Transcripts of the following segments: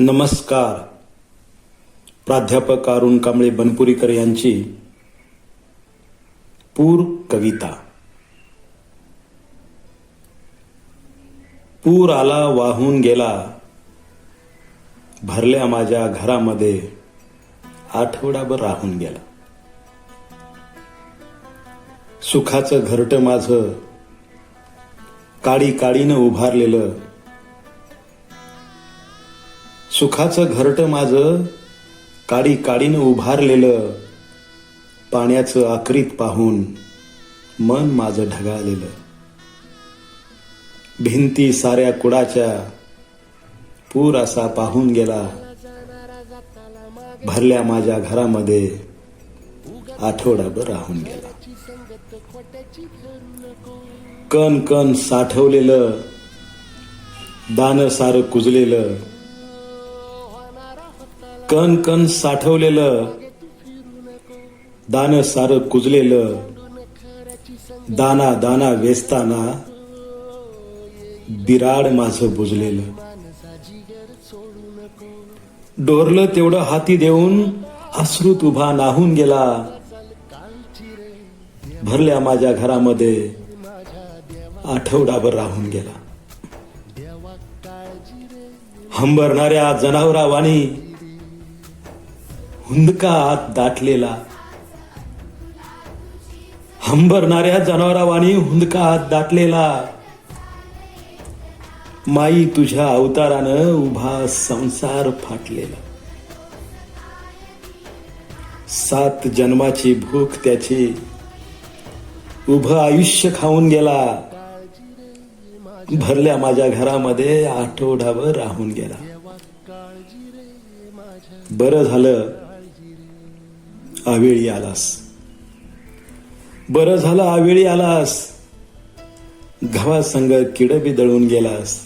नमस्कार. प्राध्यापक अरुण कांबळे बनपुरीकर यांची पूर कविता. पूर आला वाहून गेला भरल्या माझ्या घरामध्ये आठवडाभर राहून गेला. सुखाचं घरट माझं काडी काडीनं उभारलेलं सुखाचं घरट माझं काडी काडीनं उभारलेलं पाण्याचं आकरीत पाहून मन माझं ढगाळलेलं. भिंती साऱ्या कुडाच्या पूर असा पाहून गेला भरल्या माझ्या घरामध्ये आठवडाभर राहून गेला. कण कण साठवलेलं दान सारं कुजलेलं कण कण साठवलेलं दान सारं कुजलेलं दाना दाना वेचताना बिराड माझं बुजलेलं. डोरलं तेवढं हाती देऊन अश्रुत उभा नाहून गेला. भरल्या माझ्या घरामध्ये आठवडाभर राहून गेला. हंबरणाऱ्या जनावरावानी हुंदका आत दाटलेला. हंबरणाऱ्या जनावरावानी हुंदका आत दाटलेला. माई तुझ्या अवतारानं उभा संसार फाटलेला. सात जन्माची भूक त्याची. उभं आयुष्य खाऊन गेला. भरल्या माझ्या घरामध्ये आठवडाभर राहून गेला. बरं झालं. आवेळी आलास. बरं झालं आवेळी आलास. घवा संग किड बी दळून गेलास.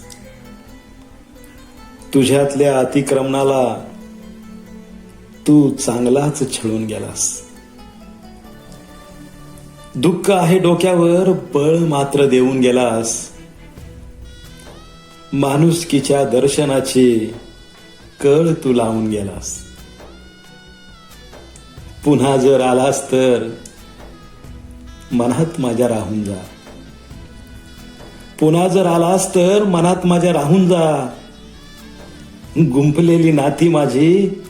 तुझ्यातल्या अतिक्रमणाला तू चांगलाच छळून गेलास. दुःख आहे डोक्यावर बळ मात्र देऊन गेलास. माणुसकीच्या दर्शनाची कळ तू लावून गेलास. पुन्हा जर आलास तर मनात माझ्या राहून जा. पुन्हा जर आलास तर मनात माझ्या राहून जा. गुंफलेली नाती माझी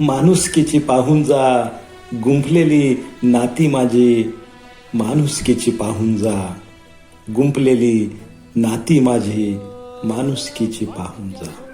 माणुसकीची पाहून जा. गुंफलेली नाती माझी माणुसकीची पाहून जा. गुंफलेली नाती माझी माणुसकीची पाहून जा.